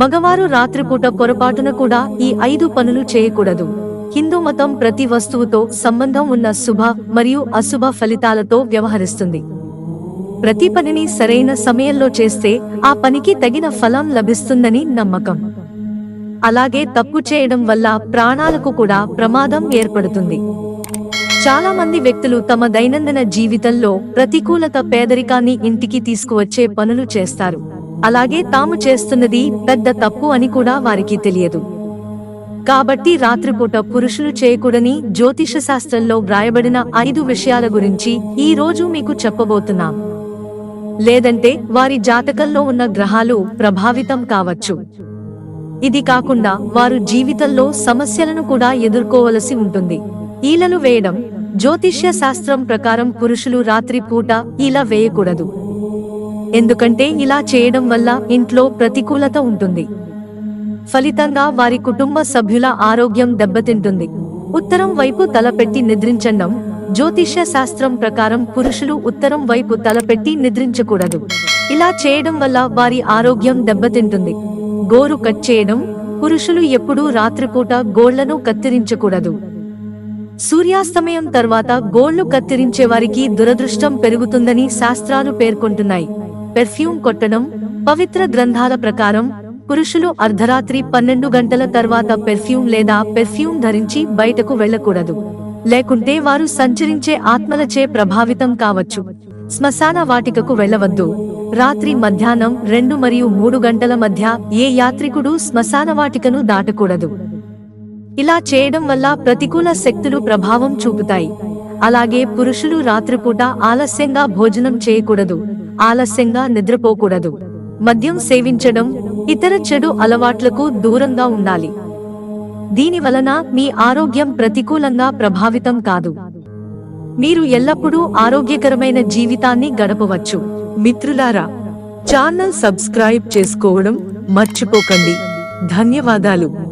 మగవారు రాత్రిపూట పొరపాటున కూడా ఈ ఐదు పనులు చేయకూడదు. హిందూ మతం ప్రతి వస్తువుతో సంబంధం ఉన్న శుభ మరియు అశుభ ఫలితాలతో వ్యవహరిస్తుంది. ప్రతి పనిని సరైన సమయంలో చేస్తే ఆ పనికి తగిన ఫలం లభిస్తుందని నమ్మకం. అలాగే తప్పు చేయడం వల్ల ప్రాణాలకు కూడా ప్రమాదం ఏర్పడుతుంది. చాలా మంది వ్యక్తులు తమ దైనందిన జీవితంలో ప్రతికూలత పేదరికాన్ని ఇంటికి తీసుకువచ్చే పనులు చేస్తారు. అలాగే తాము చేస్తున్నది పెద్ద తప్పు అని కూడా వారికి తెలియదు. కాబట్టి రాత్రిపూట పురుషులు చేయకూడని జ్యోతిష శాస్త్రంలో వ్రాయబడిన ఐదు విషయాల గురించి ఈ రోజు మీకు చెప్పబోతున్నాం. లేదంటే వారి జాతకంలో ఉన్న గ్రహాలు ప్రభావితం కావచ్చు. ఇది కాకుండా వారు జీవితంలో సమస్యలను కూడా ఎదుర్కోవలసి ఉంటుంది. ఈలలు వేయడం జ్యోతిష్య శాస్త్రం ప్రకారం పురుషులు రాత్రి పూట ఇలా వేయకూడదు. ఎందుకంటే ఇలా చేయడం వల్ల ఇంట్లో ప్రతికూలత ఉంటుంది. ఫలితంగా వారి కుటుంబ సభ్యుల ఆరోగ్యం దెబ్బతింటుంది. ఉత్తరం వైపు తలపెట్టి నిద్రించడం జ్యోతిష్య శాస్త్రం ప్రకారం పురుషులు ఉత్తరం వైపు తలపెట్టి నిద్రించకూడదు. ఇలా చేయడం వల్ల వారి ఆరోగ్యం దెబ్బతింటుంది. గోరు కట్ చేయడం పురుషులు ఎప్పుడూ రాత్రిపూట గోళ్ళను కత్తిరించకూడదు. సూర్యాస్తమయం తర్వాత గోళ్ళు కత్తిరించే వారికి దురదృష్టం పెరుగుతుందని శాస్త్రాలు పేర్కొంటున్నాయి. పెర్ఫ్యూమ్ కొట్టడం పవిత్ర గ్రంథాల ప్రకారం పురుషులు అర్ధరాత్రి పన్నెండు గంటల తర్వాత పెర్ఫ్యూమ్ లేదా పెర్ఫ్యూమ్ ధరించి బయటకు వెళ్ళకూడదు. లేకుంటే వారు సంచరించే ఆత్మలచే ప్రభావితం కావచ్చు. శ్మశాన వాటికకు వెళ్ళవద్దు. రాత్రి మధ్యాహ్నం రెండు మరియు మూడు గంటల మధ్య ఏ యాత్రికుడు శ్మశాన వాటికను దాటకూడదు. ఇలా చేయడం వల్ల ప్రతికూల శక్తులు ప్రభావం చూపుతాయి. అలాగే పురుషులు రాత్రిపూట ఆలస్యంగా భోజనం చేయకూడదు ఆలస్యంగా నిద్రపోకూడదు. మద్యం సేవించడం ఇతర చెడు అలవాట్లకు దూరంగా ఉండాలి. దీని వలన మీ ఆరోగ్యం ప్రతికూలంగా ప్రభావితం కాదు. మీరు ఎల్లప్పుడూ ఆరోగ్యకరమైన జీవితాన్ని గడపవచ్చు. మిత్రులారా ఛానల్ సబ్స్క్రైబ్ చేసుకోవడం మర్చిపోకండి. ధన్యవాదాలు.